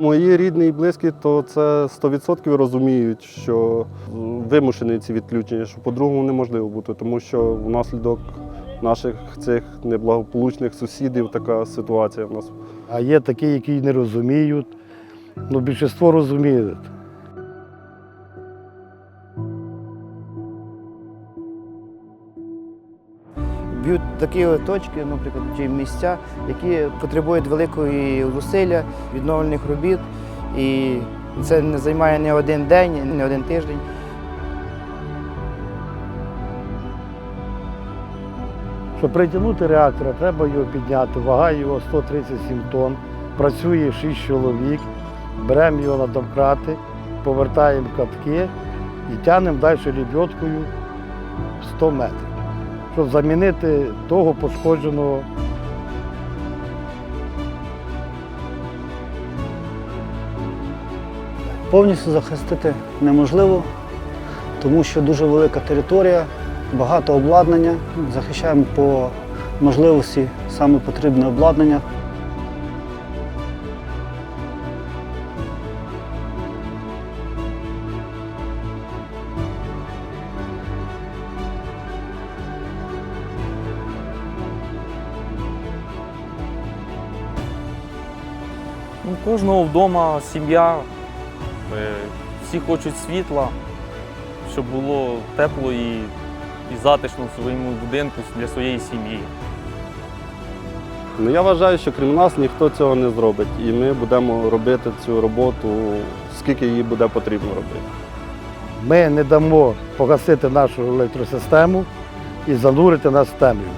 Мої рідні і близькі, то це 100% розуміють, що вимушені ці відключення, що по-другому неможливо бути, тому що внаслідок наших цих неблагополучних сусідів така ситуація в нас. А є такі, які не розуміють. Ну, більшість розуміють. Б'ють такі точки, наприклад, чи місця, які потребують великої зусилля, відновлених робіт. І це не займає не один день, не один тиждень. Щоб притягнути реактора, треба його підняти. Вага його 137 тонн. Працює 6 чоловік. Беремо його на домкрати, повертаємо катки і тягнемо далі лебідкою 100 метрів, щоб замінити того пошкодженого. Повністю захистити неможливо, тому що дуже велика територія, багато обладнання. Захищаємо по можливості саме потрібне обладнання. У кожного вдома сім'я, е, всі хочуть світла, щоб було тепло і, і затишно в своєму будинку для своєї сім'ї. Ну, я вважаю, що крім нас ніхто цього не зробить, і ми будемо робити цю роботу, скільки її буде потрібно робити. Ми не дамо погасити нашу електросистему і занурити нас в темряву.